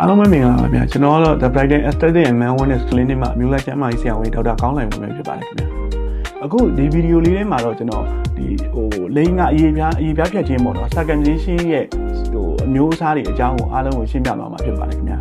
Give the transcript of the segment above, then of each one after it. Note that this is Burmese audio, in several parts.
အားလုံးပဲမင်္ဂလာပါဗျာကျွန်တော်ကတော့ The Brighton Aesthetic and Man Wellness Clinic မှာအမျိုးလိုက်ကျန်းမာရေးဆရာဝန်ဒေါက်တာကောင်းနိုင်ဝင်ပဲဖြစ်ပါတယ်ခင်ဗျာအခုဒီဗီဒီယိုလေးထဲမှာတော့ကျွန်တော်ဒီဟိုလိင်ကအရေးပြားအရေးပြားဖြတ်ခြင်းပေါ့နော် circumcision ရဲ့ဟိုအမျိုးအစားတွေအကြောင်းကိုအားလုံးကိုရှင်းပြသွားမှာဖြစ်ပါတယ်ခင်ဗျာ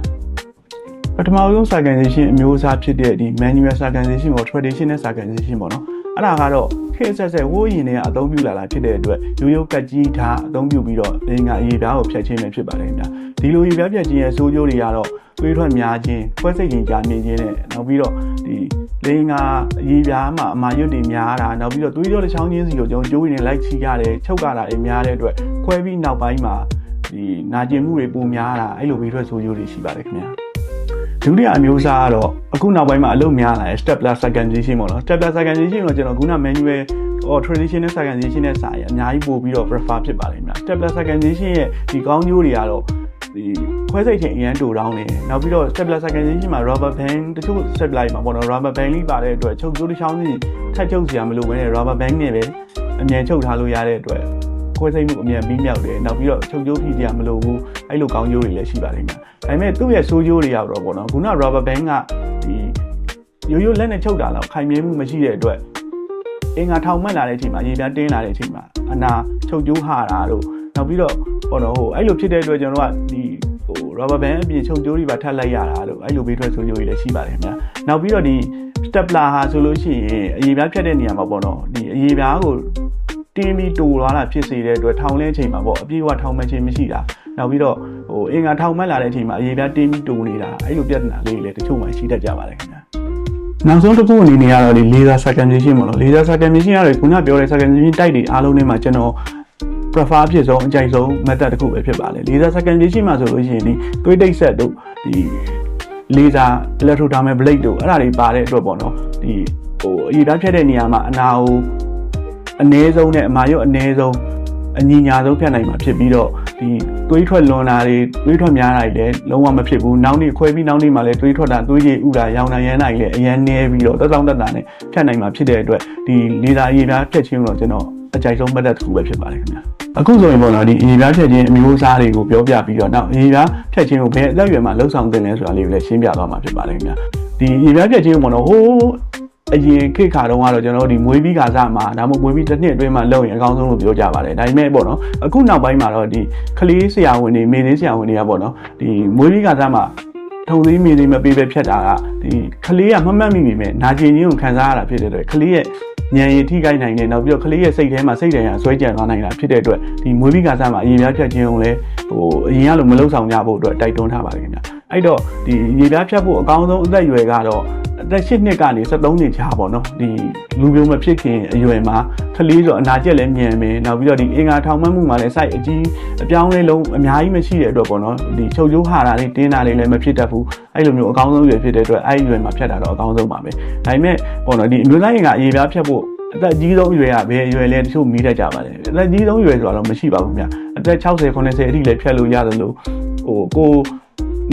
ပထမဆုံး circumcision အမျိုးအစားဖြစ်တဲ့ဒီ manual circumcision ကို traditional circumcision ပေါ့နော် အဲ့ဒါကတော့ခေတ်ဆက်ဆက်ဝိုးရင်တွေကအသုံးပြုလာတာဖြစ်တဲ့အတွက်ရိုးရိုးကတ်ကြီးထားအသုံးပြုပြီးတော့လိင်ကအရေးပြားကိုဖြတ်ခြင်းပဲဖြစ်ပါတယ်ခင်ဗျာဒီလိုရေးပြားဖြတ်ခြင်းရဲ့ဆိုးကျိုးတွေကတော့တွေးထွက်များခြင်းခွဲစိတ်ခြင်းကြာမြင့်ခြင်းနဲ့နောက်ပြီးတော့ဒီလိင်ကအရေးပြားမှာအမာရွတ်တွေများတာနောက်ပြီးတော့သွေးကြောတစ်ချောင်းချင်းစီကိုကျွန်တော်ကျိုးရင်းနဲ့လိုက်ချီရတယ်ချုပ်ကြတာတွေများတဲ့အတွက်ခွဲပြီးနောက်ပိုင်းမှာဒီနာကျင်မှုတွေပိုများတာအဲ့လိုဘေးထွက်ဆိုးကျိုးတွေရှိပါတယ်ခင်ဗျာ ဒုတိယအမျိုးအစားကတော့အခုနောက်ပိုင်းမှာအလုပ်များလာတယ် step plus circumcision ပေါ့နော် step plus circumcision ကိုကျွန်တော်ခုန manual or traditional circumcision နဲ့စာရင်အများကြီးပို့ပြီးတော့ prefer ဖြစ်ပါလိမ့်မယ် step plus circumcision ရဲ့ဒီကောင်းကျိုးတွေကတော့ဒီခွဲစိတ်ခြင်းအရန်တူတောင်းနေနောက်ပြီးတော့ step plus circumcision မှာ rubber band တချို့ step like မှာပေါ့နော် rubber band လေးပါတဲ့အတွက်ချုပ်ကျိုးတစ်ချောင်းစီထပ်ချုပ်စရာမလိုဘဲနဲ့ rubber band နဲ့ပဲအမြန်ချုပ်ထားလို့ရတဲ့အတွက် ခွဲစိတ်မှုအမြန်ပြီးမြောက်တယ်နောက်ပြီးတော့ချုပ်ကျိုးဖြစ်စရာမလိုဘူးအဲ့လိုကောင်းကျိုးတွေလည်းရှိပါလိမ့်မယ်ဒါပေမဲ့သူ့ရဲ့ဆိုးကျိုးတွေကတော့ပေါ့နော်ခုန rubber band ကဒီရိုးရိုးလက်နဲ့ချုပ်တာတော့ခိုင်မြဲမှုမရှိတဲ့အတွက်အင်္ဂါထောင်မှတ်လာတဲ့အချိန်မှာရေပြားတင်းလာတဲ့အချိန်မှာအနာချုပ်ကျိုးဟာတာတို့နောက်ပြီးတော့ပေါ့နော်ဟိုအဲ့လိုဖြစ်တဲ့အတွက်ကျွန်တော်တို့ကဒီဟို rubber band အပြင်ချုပ်ကျိုးတွေပါထပ်လိုက်ရတာတို့အဲ့လိုဘေးထွက်ဆိုးကျိုးတွေလည်းရှိပါတယ်ခင်ဗျာနောက်ပြီးတော့ဒီ stapler ဟာဆိုလို့ရှိရင်အရေပြားဖြတ်တဲ့နေရာမှာပေါ့နော်ဒီအရေပြားကို တင်းပြီးတူသွားတာဖြစ်စေတဲ့အတွက်ထောင်လဲချိန်မှာပေါ့အပြည့်အဝထောင်မှခြင်းမရှိတာနောက်ပြီးတော့ဟိုအင်္ဂါထောင်မှတ်လာတဲ့အချိန်မှာအရေပြားတင်းပြီးတူနေတာအဲ့လိုပြဿနာလေးတွေလည်းတချို့မှရှိတတ်ကြပါတယ်ခင်ဗျာနောက်ဆုံးတစ်ခုအနေနဲ့ကတော့ဒီ laser circumcision ပေါ့နော် laser circumcision ကတော့ခုနပြောတဲ့ circumcision type တွေအားလုံးထဲမှာကျွန်တော် prefer အဖြစ်ဆုံးအကြိုက်ဆုံး method တစ်ခုပဲဖြစ်ပါလေ laser circumcision မှာဆိုလို့ရှိရင်ဒီသွေးတိတ်ဆက်တို့ဒီ laser electrodermal blade တို့အဲ့ဒါတွေပါတဲ့အတွက်ပေါ့နော်ဒီဟိုအရေးသားဖြတ်တဲ့နေရာမှာအနာကို အနည်းဆုံးနဲ့အမာရွတ်အနည်းဆုံးအညီညာဆုံးဖြတ်နိုင်မှာဖြစ်ပြီးတော့ဒီသွေးထွက်လွန်တာတွေသွေးထွက်များတာတွေလည်းလုံးဝမဖြစ်ဘူးနောက်နေ့ခွဲပြီးနောက်နေ့မှာလည်းသွေးထွက်တာသွေးရည်ဥတာရောင်တာရမ်းတာတွေလည်းအရန်နည်းပြီးတော့သက်ဆောင်သက်တာနဲ့ဖြတ်နိုင်မှာဖြစ်တဲ့အတွက်ဒီလေသာအရေးသားဖြတ်ခြင်းတော့ကျွန်တော်အကြိုက်ဆုံး method တစ်ခုပဲဖြစ်ပါတယ်ခင်ဗျာအခုဆိုရင်ပေါ့နော်ဒီအရေးသားဖြတ်ခြင်းအမျိုးအစားတွေကိုပြောပြပြီးတော့နောက်အရေးသားဖြတ်ခြင်းကိုဘယ်အသက်အရွယ်မှာလှုပ်ဆောင်သင့်လဲဆိုတာလေးကိုလည်းရှင်းပြသွားမှာဖြစ်ပါတယ်ခင်ဗျာဒီအရေးသားဖြတ်ခြင်းကိုပေါ့နော်ဟိုး အရင်ခေတ်ခါတုန်းကတော့ကျွန်တော်တို့ဒီမွေးပြီးခါစားမှာဒါမှမဟုတ်မွေးပြီးတစ်နှစ်အတွင်းမှာလုပ်ရင်အကောင်းဆုံးလို့ပြောကြပါတယ်ဒါပေမဲ့ပေါ့နော်အခုနောက်ပိုင်းမှာတော့ဒီကလေးဆရာဝန်တွေမေသေးဆရာဝန်တွေကပေါ့နော်ဒီမွေးပြီးခါစားမှာထုံသေးမြေသေးမပေးပဲဖြတ်တာကဒီကလေးကမမှတ်မိမိမဲ့နာကျင်ခြင်းကိုခံစားရတာဖြစ်တဲ့အတွက်ကလေးရဲ့ဉာဏ်ရည်ထိခိုက်နိုင်တယ်နောက်ပြီးတော့ကလေးရဲ့စိတ်ထဲမှာစိတ်တရားဆွဲကြံသွားနိုင်တာဖြစ်တဲ့အတွက်ဒီမွေးပြီးခါစားမှာအရင်ပြဖြတ်ခြင်းကိုလည်းဟိုအရင်ကလိုမလုံဆောင်ကြဖို့အတွက်တိုက်တွန်းထားပါတယ်ခင်ဗျအဲ့တော့ဒီရေပြားဖြတ်ဖို့အကောင်းဆုံးအသက်အရွယ်ကတော့ အသက်8နှစ်ကနေ73နှစ်ကြားပေါ့နော်ဒီလူမျိုးမဖြစ်ခင်အရွယ်မှာကလေးဆိုအနာကျက်လည်းမြန်မယ်နောက်ပြီးတော့ဒီအင်္ဂါထောင်မှတ်မှုမှာလည်း site အကြီးအပြောင်းလဲလုံးအများကြီးမရှိတဲ့အတွက်ပေါ့နော်ဒီချုပ်ကျိုးဟာတာလေးတင်းတာလေးလည်းမဖြစ်တတ်ဘူးအဲ့လိုမျိုးအကောင်းဆုံးရွယ်ဖြစ်တဲ့အတွက်အဲ့ဒီရွယ်မှာဖြတ်တာတော့အကောင်းဆုံးပါပဲဒါပေမဲ့ပေါ့နော်ဒီအမျိုးသားရင်ကအရေးပြားဖြတ်ဖို့အသက်ကြီးဆုံးရွယ်ကဘယ်ရွယ်လဲတချို့မိတတ်ကြပါတယ်အသက်ကြီးဆုံးရွယ်ဆိုတော့မရှိပါဘူးခင်ဗျအသက်60 90အထိလည်းဖြတ်လို့ရတယ်လို့ဟိုကို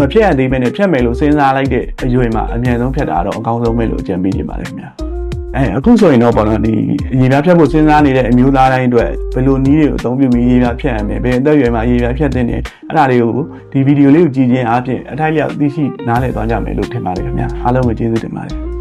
မဖြတ်ရသေးဘဲနဲ့ဖြတ်မယ်လို့စဉ်းစားလိုက်တဲ့အရွယ်မှာအမြန်ဆုံးဖြတ်တာတော့အကောင်းဆုံးပဲလို့အကြံပေးချင်ပါတယ်ခင်ဗျအဲအခုဆိုရင်တော့ပေါ့နော်ဒီရေပြားဖြတ်ဖို့စဉ်းစားနေတဲ့အမျိုးသားတိုင်းအတွက်ဘယ်လိုနည်းတွေကိုအသုံးပြုပြီးရေပြားဖြတ်ရမလဲဘယ်အသက်အရွယ်မှာရေပြားဖြတ်တဲ့နေအဲ့ဒါတွေကိုဒီဗီဒီယိုလေးကိုကြည့်ခြင်းအပြင်အထိုက်လျောက်သိရှိနားလည်သွားကြမယ်လို့ထင်ပါတယ်ခင်ဗျအားလုံးကိုကျေးဇူးတင်ပါတယ်